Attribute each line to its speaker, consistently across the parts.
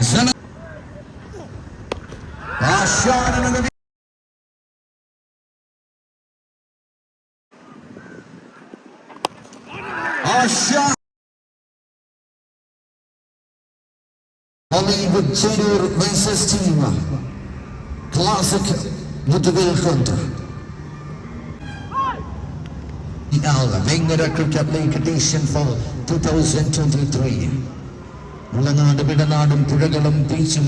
Speaker 1: Zelf. de Sean en Olivia. Aşağı. Hollywood Junior vs. Team. Classic Ludwig'unter. The Al Wingner Cricket League edition for 2023. മുളനാട് വിടനാടും പുഴകളും ബീച്ചും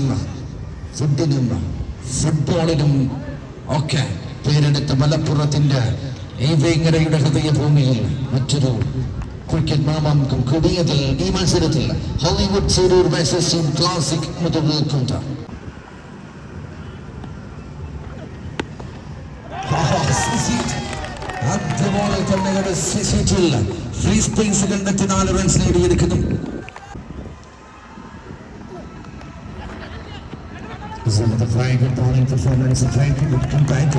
Speaker 1: ഫുഡിനും ഫുട്ബോളിനും ഒക്കെ പേരെടുത്ത മലപ്പുറത്തിന്റെ ഈ വേങ്ങരയുടെ ഹൃദയഭൂമിയിൽ മറ്റൊരു cricket Mamankam കൂടിയതിൽ ഈ മത്സരത്തിൽ ഹോളിവുഡ് സൂരൂർ വേഴ്സസ് ക്ലാസിക് മുതൽ നിൽക്കുന്ന അതുപോലെ തന്നെ ഫ്രീ സ്പേസ് കണ്ടെത്തി നാല് റൺസ് നേടിയെടുക്കുന്നു. This is another very good bowling performance, a very good comeback.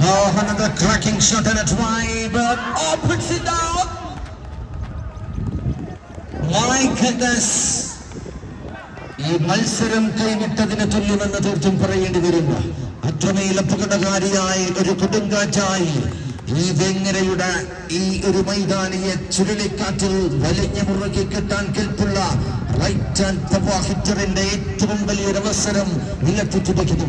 Speaker 1: Oh, another cracking shot and it's wide, but oh, puts it down. My goodness. ഈ മത്സരം കൈവിട്ടതിന് തുല്യമെന്ന് തീർത്തും പറയേണ്ടി വരുന്നു അത്രമേൽ അപകടകാരിയായ ഒരു കൊടുങ്കാറ്റായി ഈ വെങ്ങരയുടെ ഈ ഒരു മൈതാനിയെ ചുഴലിക്കാറ്റിൽ വലിഞ്ഞ മുറുകി കിട്ടാൻ കേൾപ്പുള്ള റൈറ്റ് ആൻഡ് ഹിറ്ററിന്റെ ഏറ്റവും വലിയൊരു അവസരം നിലത്തിച്ചിരിക്കുന്നു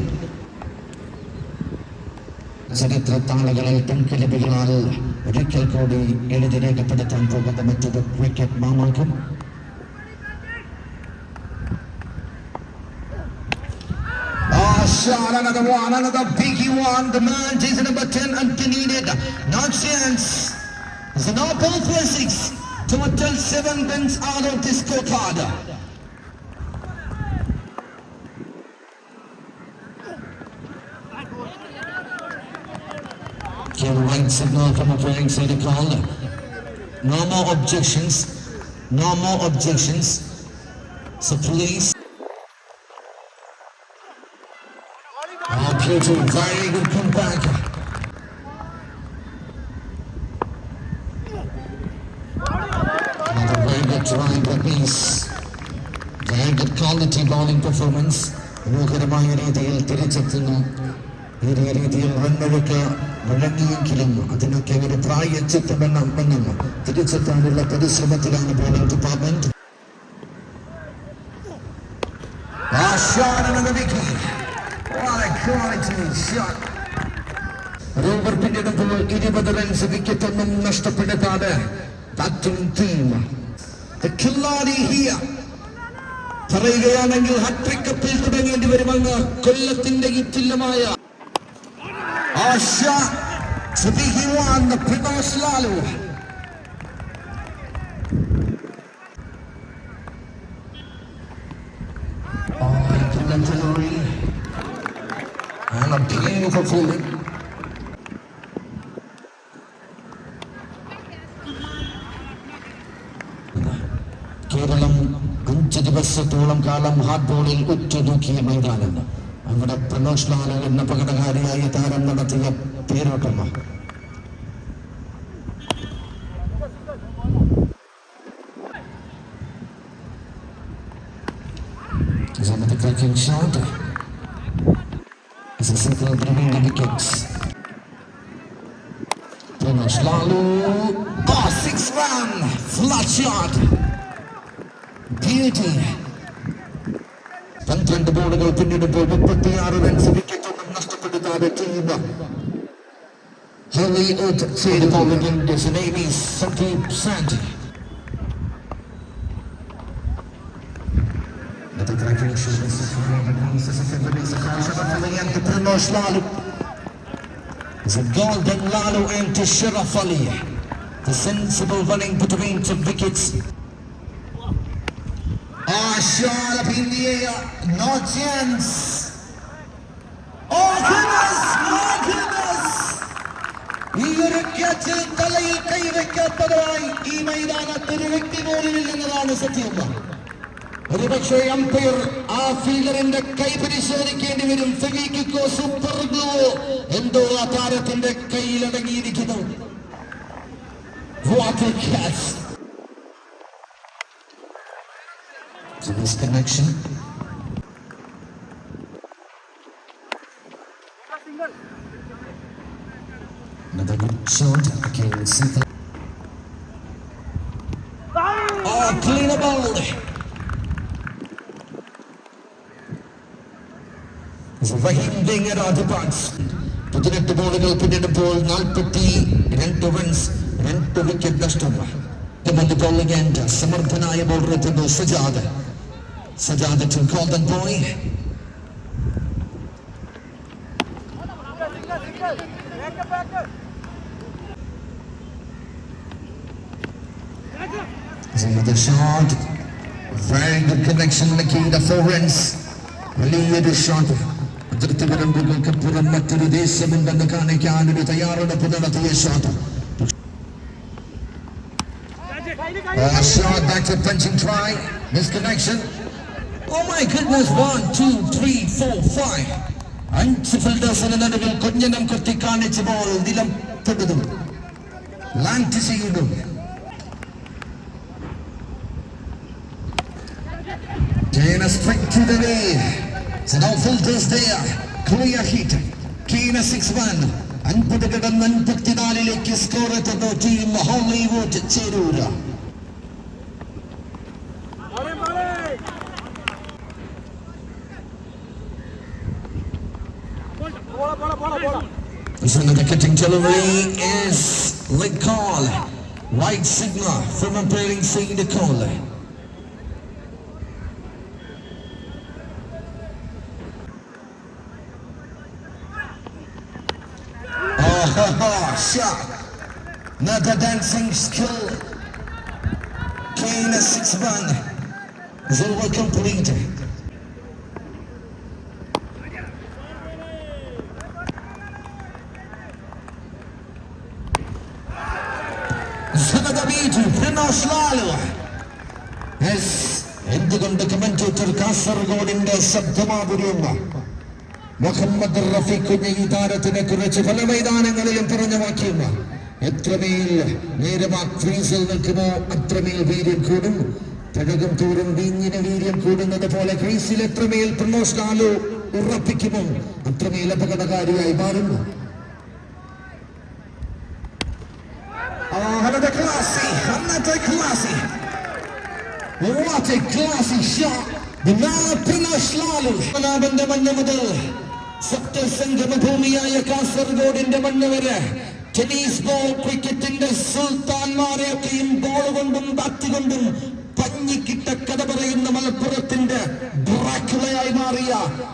Speaker 1: ചരിത്ര താളുകളിൽ പെൺകിളികളാൽ ഒരിക്കൽ കൂടി എഴുതി രേഖപ്പെടുത്താൻ പോകുന്ന മറ്റൊരു ക്രിക്കറ്റ് മാമാങ്കം Shot, another one, another biggie one. The man, Jason number 10, unneeded. No chance. Ball for six. Total seven runs out of this scorecard. Give right signal from a playing side call. No more objections. No more objections. So please. Oh, beautiful. Very good comeback. Another very good try by Peace. Very good quality bowling performance. മനോഹരമായ രീതിയിൽ തിരിച്ചെത്തുന്നു ഏറിയ രീതിയിൽ റണ്ണൊഴുക്ക് മുഴങ്ങിയെങ്കിലും അതിനൊക്കെ ഒരു പ്രായച്ചിത്തമെണ്ണം എണ്ണം തിരിച്ചെത്താനുള്ള പരിശ്രമത്തിലാണ് ബോളിംഗ് ഡിപ്പാർട്ട്മെന്റ് ഷോട്ട് അടുത്ത് ഇരുപത് റൺസ് വിക്കറ്റ് ഒന്നും നഷ്ടപ്പെടുത്താതെ ബാറ്റിംഗ് ടീം പറയുകയാണെങ്കിൽ തുടങ്ങേണ്ടി വരുമെന്ന് കൊല്ലത്തിന്റെ ഇറ്റില്ലമായ ആശ ലാലു beautiful fielding. കേരളം അഞ്ച് ദിവസത്തോളം കാലം ഹാർഡ് ബോളിൽ ഉറ്റുനോക്കിയ മൈതാനം അവിടെ പ്രനോഷ് ലാൽ എന്ന അപകടകാരിയായ താരം നടത്തിയ തേരോട്ടമാണ് Is another cracking shot. It's a circle bringing the wickets. Pranash Lalu. Oh, six run. Flat shot. Beauty. പന്ത്രണ്ട് ബോളുകൾ പിന്നിടുമ്പോൾ മുപ്പത്തിയാറ് റൺസ് വിക്കറ്റ് ഒന്നും നഷ്ടപ്പെടുത്താതെ ടീം ഹെറി ചെയ്ത് bowling name is Sandeep Sanji. Another cracking shot. This is release. This is a release. A call shot from the end to Pranosh Lalu. It's a golden Lalu and to Sharaf Ali. The sensible running between two wickets. Ah, shot up in the air. No chance. Oh, goodness! My goodness! ഈ ഒരു catch തലയിൽ കൈവയ്ക്കാത്തതായി ഈ മൈതാനത്ത് ഒരു വ്യക്തി പോലും ഇല്ലെന്നതാണ് സത്യം ഒരുപക്ഷെ അമ്പയർ ആ ഫീൽഡറിന്റെ കൈ പരിശോധിക്കേണ്ടി വരും ഫെവിക്കിക്കോ സൂപ്പർ ഗ്ലൂവോ എന്തോ ആ താരത്തിന്റെ കയ്യിലടങ്ങിയിരിക്കുന്നു What a catch! misconnection. Another good shot. Again, Sita. Oh, clean a ball. Rahim വെങ്ങർ advance പതിനെട്ട് ബോളുകൾ പിന്നിടുമ്പോൾ നാൽപ്പത്തി രണ്ട് റൺസ് രണ്ട് വിക്കറ്റ് നഷ്ടം. മുമ്പ് ബോളിംഗ് ആൻഡ് സമർത്ഥനായ ബോളർ എത്തുന്നു Sajad Sajad to golden boy Another shot. Very good connection Nikita four runs. വലിയൊരു ഷോട്ട് അതിർത്തി വിരമ്പുകൾക്ക് പുറം മറ്റൊരു ദേശമുണ്ടെന്ന് കാണിക്കാൻ ഒരു തയ്യാറെടുപ്പ് നടത്തിയ shot Oh, shot back to punching try. Misconnection. Oh my goodness. One, two, three, four, five. അഞ്ച് ഫിൽഡേഴ്സിന് നടുവിൽ കുഞ്ഞനം കുത്തി കാണിച്ച ബോൾ നിലം തൊടുന്നു ലാൻഡ് ചെയ്യുന്നു Jana straight to the way. So no filters there. Clear hit. Kina 6-1. അൻപത് കിടന്ന് അൻപത്തിനാലിലേക്ക് സ്കോർ എത്തുന്നു team Hollywood Cheroor So the catching delivery is leg call. White signal from umpiring saying the call. shot. Another dancing skill. Kane a 6-1. Zilwa complete. Zanagabiju, Prinosh Lalu. Yes, എന്തുകൊണ്ട് commentator കാസർഗോഡിന്റെ ശബ്ദമാകുരുന്ന Muhammad Rafeeq ഈ താരത്തിനെ കുറിച്ച് പല മൈതാനങ്ങളിലും പറഞ്ഞ വാക്യങ്ങൾ എത്രമേൽ നേരം ക്രീസിൽ നിൽക്കുമോ അത്രമേൽ വീര്യം കൂടും തഴകും തോറും വീഞ്ഞിന് വീര്യം കൂടുന്നത് പോലെ ക്രീസിൽ എത്രമേൽ പ്രമോഷനാലോ ഉറപ്പിക്കുമോ അത്രമേൽ അപകടകാരിയായി മാറുന്നു. What a classy shot. പത്മനാഭന്റെ മണ്ണ് മുതൽ സപ്തസംഗമ ഭൂമിയായ കാസർഗോഡിന്റെ മണ്ണ് വരെ ടെന്നീസ് ബോൾ ക്രിക്കറ്റിന്റെ സുൽത്താൻമാരെയൊക്കെയും ബോൾ കൊണ്ടും ബാറ്റ് കൊണ്ടും പഞ്ഞിക്കിട്ട കഥ പറയുന്ന മലപ്പുറത്തിന്റെ ഡ്രാക്കുളയായി മാറിയ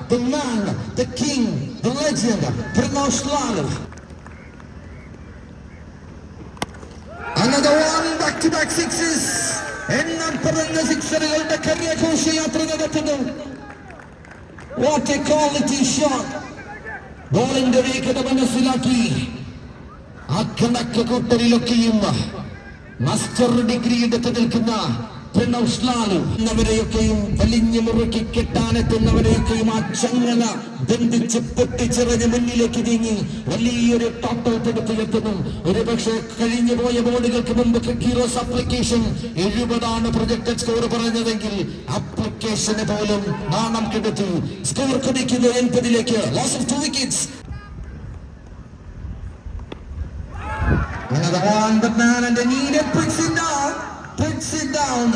Speaker 1: the man, the king, the legend, പ്രണോഷ് Lal Another one back to back sixes. എണ്ണം പറഞ്ഞ സിക്സറുകളുടെ കറിയ ഘോഷയാത്ര നടത്തുന്നു വാട്ട് എ ക്വാളിറ്റി ഷോട്ട് ബോളിന്റെ വേഗത മനസ്സിലാക്കി. അക്കനക്ക കണക്ക് കൂട്ടലിലൊക്കെയും മാസ്റ്റർ ഡിഗ്രി എടുത്തു നിൽക്കുന്ന പ്രണവ് ഉഷ്ണാണ് എന്നവരെയൊക്കെയും വലിഞ്ഞു മുറുക്കി കെട്ടാനെത്തുന്നവരെയൊക്കെയും ആ ചങ്ങല ബന്ധിച്ച് പൊട്ടിച്ചെറിഞ്ഞ് മുന്നിലേക്ക് നീങ്ങി വലിയൊരു ടോട്ടൽ എത്തുന്നു. ഒരു പക്ഷേ കഴിഞ്ഞു പോയ ബോർഡുകൾക്ക് മുമ്പ് ഹീറോസ് അപ്ലിക്കേഷൻ എഴുപതാണ് പ്രൊജക്ടഡ് സ്കോർ പറഞ്ഞതെങ്കിൽ അപ്ലിക്കേഷന് പോലും നാണം കെടുത്തി. സ്കോർ കുടിക്കുന്നു എൺപതിലേക്ക്. Loss of two one, but man puts it down, puts it down.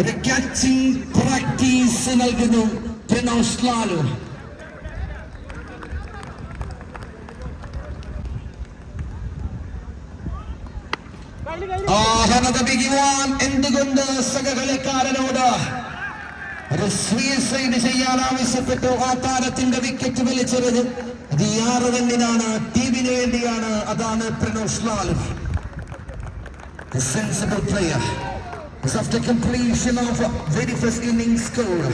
Speaker 1: ഒരു ക്യാച്ചിങ് പ്രാക്ടീസ് നൽകുന്നു പ്രണോഷ് ലാലു. ആഹനത ബിഗിവാൻ എന്തുകൊണ്ട് സഹകളിക്കാരനോട്? ഒരു സൂയിസൈഡ് ചെയ്യാൻ ആവശ്യപ്പെട്ടു. ആ താരത്തിന്റെ വിക്കറ്റ് വലിച്ചെറിഞ്ഞു. അത് ഈ ആറ് റണ്ണിനാണ് ടീമിന് വേണ്ടിയാണ് അതാണ് പ്രണോഷ് Lal A sensible player. Is after completion of very first innings score.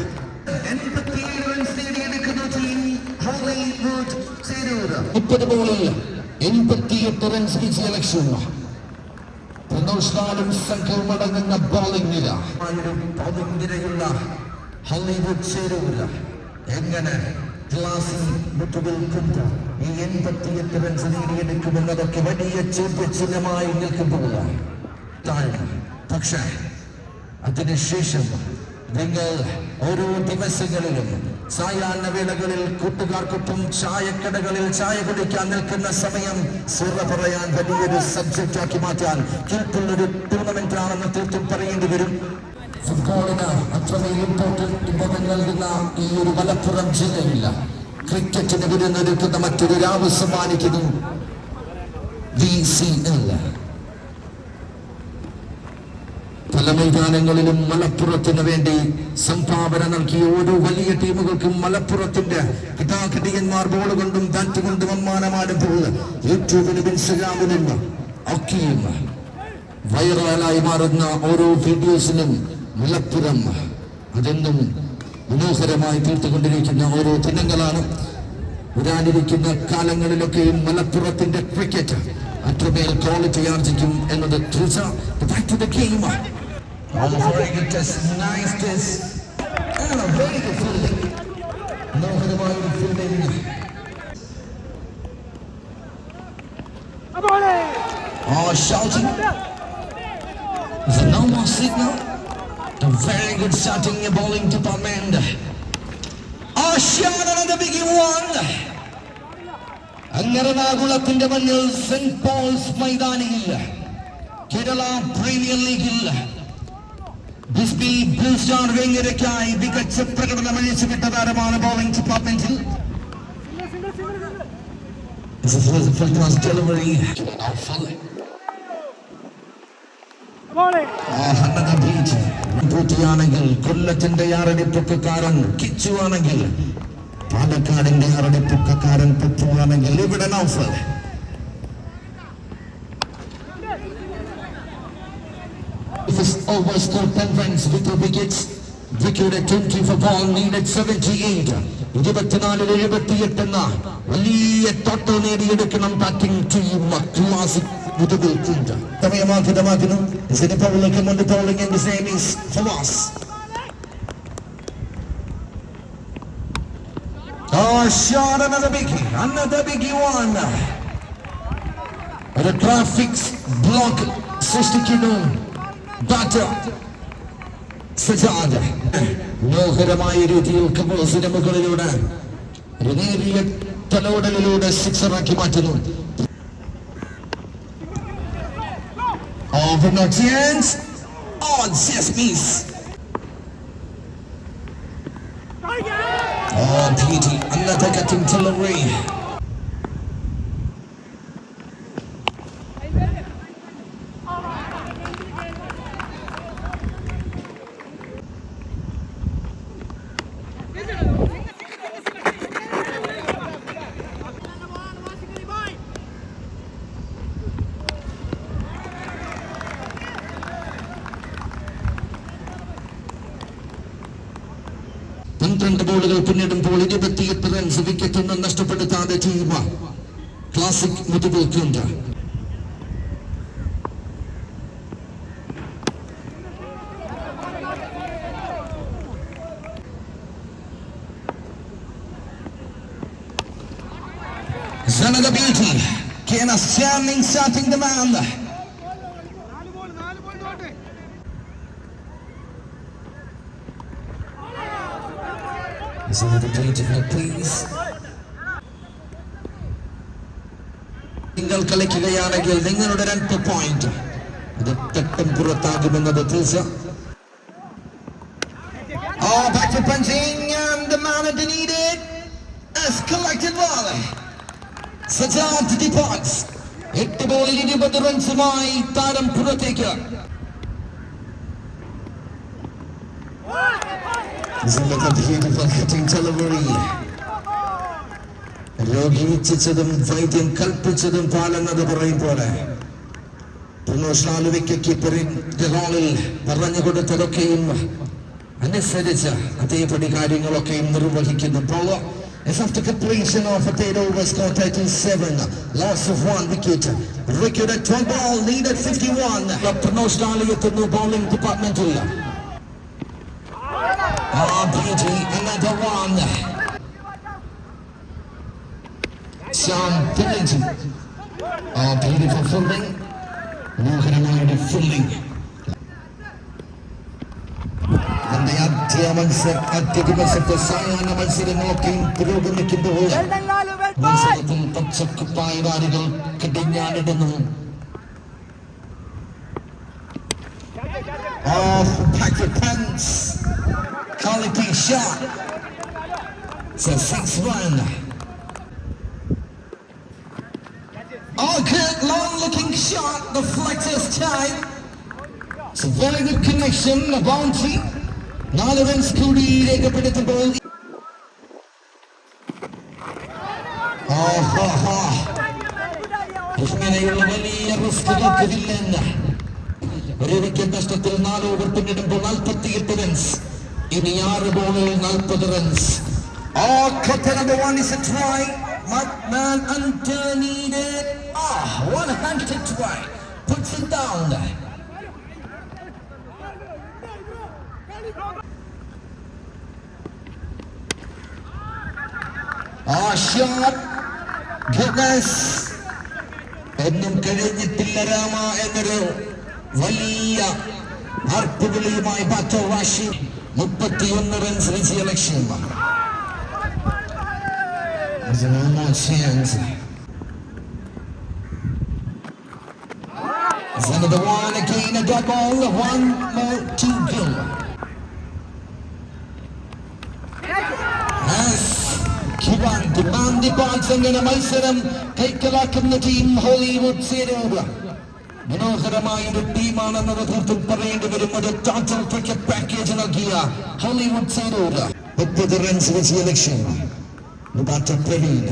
Speaker 1: മുപ്പത് ബോളിൽ എൺപത്തിയെട്ട് റൺസ് വിജയ ലക്ഷ്യം. പ്രദോഷ് ലാലും സംഘവും അടങ്ങുന്ന ബോളിംഗ് നില ബോളിംഗ് നിരയുള്ള ഹോളിവുഡ് ചേരൂര എങ്ങനെ ക്ലാസിൽ മുട്ടുവിൽക്കുന്നു ഈ എൺപത്തിയെട്ട് റൺസ് നേടിയെടുക്കുമെന്നതൊക്കെ വലിയ ചോദ്യചിഹ്നമായി നിൽക്കുമ്പോഴാണ്. താഴ്ന്നു. പക്ഷേ അതിനുശേഷം നിങ്ങൾ ഓരോ ദിവസങ്ങളിലും സായാഹ്ന വേളകളിൽ കൂട്ടുകാർക്കൊപ്പം ചായക്കടകളിൽ ചായ കുടിക്കാൻ നിൽക്കുന്ന സമയം സുറ പറയാൻ വലിയൊരു സബ്ജക്റ്റ് ആക്കി മാറ്റാൻ കീഴ്പ്പുള്ളൊരു ടൂർണമെന്റ് ആണെന്ന് തീർത്തും പറയേണ്ടി വരും. ഫുട്ബോളിന് അത്രമേൽ ഇമ്പോർട്ടന്റ് നൽകുന്ന ഈ ഒരു മലപ്പുറം ജില്ലയില്ല. ക്രിക്കറ്റിന് വിരുന്നൊരുക്കുന്ന മറ്റൊരു രാവ് സമ്മാനിക്കുന്നു വി സി പല മൈതാനങ്ങളിലും മലപ്പുറത്തിന് വേണ്ടി സംഭാവന നൽകിയ ഓരോ വലിയ ടീമുകൾക്കും മലപ്പുറത്തിന്റെ കിതാകിടിയന്മാർ ബോൾ കൊണ്ടും ബാറ്റ് കൊണ്ടും അമ്മാനമാടുമ്പോൾ യൂട്യൂബിലും ഇൻസ്റ്റഗ്രാമിലും ഒക്കെയും വൈറലായി മാറുന്ന ഓരോ വീഡിയോസിനും മലപ്പുറം അതെന്നും മനോഹരമായി തീർത്തുകൊണ്ടിരിക്കുന്ന ഓരോ ദിനങ്ങളാണ് വരാനിരിക്കുന്ന കാലങ്ങളിലൊക്കെയും മലപ്പുറത്തിന്റെ ക്രിക്കറ്റ് അത്രമേൽ ക്വാളിറ്റി ആർജിക്കും എന്നത് തീർച്ച back to game. Oh, very good test, nice test. And a very good fielding. മനോഹരമായ ഒരു fielding Oh, shouting. The no more signal. A very good starting a bowling department. Oh, shot another big one. അങ്ങെറണാകുളത്തിന്റെ മണ്ണിൽ സെന്റ് Paul's മൈതാനിയിൽ Kerala premier ലീഗിൽ വേങ്ങരയ്ക്കായി മികച്ച പ്രകടനം അഴിച്ചുവിട്ട താരമാണ് ബോളിംഗ് ഡിപ്പാർട്ട്മെന്റിൽ കൊല്ലത്തിന്റെ ആറടിപ്പൊക്കക്കാരൻ കിച്ചുവാണെങ്കിൽ പാലക്കാടിന്റെ ആറടിപ്പൊക്കക്കാരൻ പുത്തുവാണെങ്കിൽ ഇവിടെ Naufal over scored 10 runs with the wickets. Wicket 20 for ball needed 78. ഇരുപത്തിനാലിൽ എഴുപത്തിയെട്ട് എന്ന വലിയ തോട്ടോ നേടിയെടുക്കണം ബാറ്റിംഗ് ടീം ക്ലാസിക് മുതുകിൽക്കുണ്ട് സമയമാക്കിതമാക്കുന്നു സിനിപ്പവിലേക്ക് മുന്നിൽ bowling in the same is Hamas. Oh, shot another biggie, another biggie one. ഒരു ട്രാഫിക് ബ്ലോക്ക് സൃഷ്ടിക്കുന്നു ബാറ്റർ സജാദ് മനോഹരമായ രീതിയിൽ കബോസിന്റെ മുകളിലൂടെ ഒരു നേരിയ തലോടലിലൂടെ സിക്സറാക്കി മാറ്റുന്നു Over no chance. On Sesmes. Oh, beauty. Another cutting delivery. പന്ത്രണ്ട് ബോളുകൾ പിന്നിടുമ്പോൾ ഇരുപത്തിയെട്ട് റൺസ് വിക്കറ്റൊന്നും നഷ്ടപ്പെടുത്താതെ ചെയ്യുക. ക്ലാസിക് മുതുകൾക്കുണ്ട് Zanada Beauty, Kena standing, starting the man.
Speaker 2: നാല് ബോൾ നാല് ബോൾ നോട്ടെ
Speaker 1: Zanada Beauty, please. നിങ്ങൾ കളിക്കുകയാണെങ്കിൽ നിങ്ങളുടെ രണ്ട് പോയിന്റ് ഇത് തെട്ടും പുറത്താകുമെന്നത് തീർച്ച Oh, back to punching and the man underneath it has collected well. എട്ട് ബോളിൽ ഇരുപത് റൺസുമായി താരം പുറത്തേക്ക് ഇസ്ലാമിക കമ്പനിയുടെ മാർക്കറ്റിംഗ് തലവറി രോഗി വൈദ്യം കൽപ്പിച്ചതും പാലെന്നത് പറയും പോലെ. പറഞ്ഞു കൊടുത്തതൊക്കെയും അനുസരിച്ച് അതേപടി കാര്യങ്ങളൊക്കെയും നിർവഹിക്കുന്നു. പോവോ എത്തുന്നു bowling department Ah, beauty, another one. Sam Billington. Oh, beautiful fielding And they are ആദ്യ മത്സരം ആദ്യ ദിവസത്തെ സായാഹ്ന മത്സരങ്ങളൊക്കെയും പുരോഗമിക്കുമ്പോൾ
Speaker 2: നാല് വെട്ട്
Speaker 1: മത്സരത്തിൽ പച്ചക്കുപ്പായവാരികൾ കടിഞ്ഞാണിടുന്നു Off Patrick Pence. Quality shot. It's a six run. Oh, good long looking shot. The flex time. It's a very good connection. A boundary. നാല് റൺസ് കൂടി രേഖപ്പെടുത്തുമ്പോൾ ആഹാ ഇങ്ങനെയുള്ള വലിയ റിസ്കുകൾക്ക് വില്ലെന്ന് ഒരു വിക്കറ്റ് നഷ്ടത്തിൽ നാല് ഓവർ പിന്നിടുമ്പോൾ നാൽപ്പത്തിയെട്ട് റൺസ് ഇനി ആറ് ബോളിൽ നാൽപ്പത് runs Oh, cutter number one is a try. McMahon under needed. Ah, one handed try. Puts it down. Ah, shot. Goodness. ഒന്നും കഴിഞ്ഞിട്ടില്ല രാമ എന്നൊരു വലിയ ആർപ്പുവിളിയുമായി ബാറ്റോ വാശി മുപ്പത്തിയൊന്ന് റൺസ് വിജയ ലക്ഷ്യം There's one more chance. It's another one again, a double, one more to go. Yes, Kivan demand pants എങ്ങനെ മത്സരം കൈക്കലാക്കുന്ന team Hollywood സീരൂപ മനോഹരമായ ഒരു ടീമാണെന്ന് യഥാർത്ഥത്തിൽ പറയേണ്ടി വരും ഒരു ടോട്ടൽ ക്രിക്കറ്റ് പാക്കേജ് നൽകിയ ഹോളിവുഡ് സീരൂപ മുപ്പത് റൺസ് വിജയ ലക്ഷ്യം ബാറ്റ പ്രവീൺ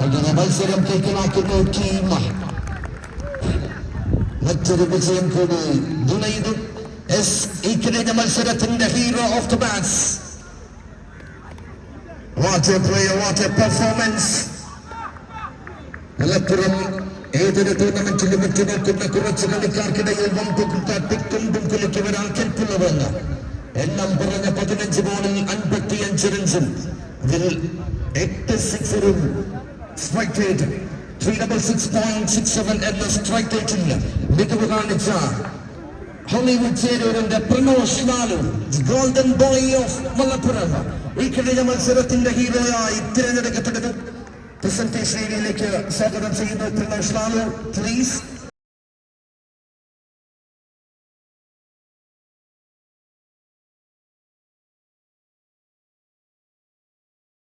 Speaker 1: അങ്ങനെ മത്സരം കൈക്കലാക്കുന്ന ടീം മറ്റൊരു വിജയം കൂടി. ജുനൈദ് എസ് ഈ കഴിഞ്ഞ മത്സരത്തിന്റെ hero of the match what a player what a performance. Malappuram ഏതൊരു ടൂർണമെന്റിലും ഉറ്റുനോക്കുന്ന കുറച്ച് കളിക്കാർക്കിടയിൽ വമ്പും തട്ടിത്തുമ്പും കുലുക്കി കെൽപ്പുള്ളവെന്ന് എണ്ണം പറഞ്ഞ പതിനഞ്ച് ബോളിൽ അൻപത്തിയഞ്ച് റൺസും അതിൽ എട്ട് സിക്സറും strike rate three double six point six seven എന്ന സ്ട്രൈക്ക് റേറ്റിൽ മികവ് കാണിച്ച Hollywood ചേരൂരിന്റെ Pranosh Lalu golden boy of Malappuram. ഈ കഴിഞ്ഞ മത്സരത്തിന്റെ ഹീറോയായി തിരഞ്ഞെടുക്കപ്പെട്ടത്. പ്രസന്റേഷൻ ഏരിയയിലേക്ക് സ്വാഗതം ചെയ്യുന്നു. ലാലു പ്ലീസ്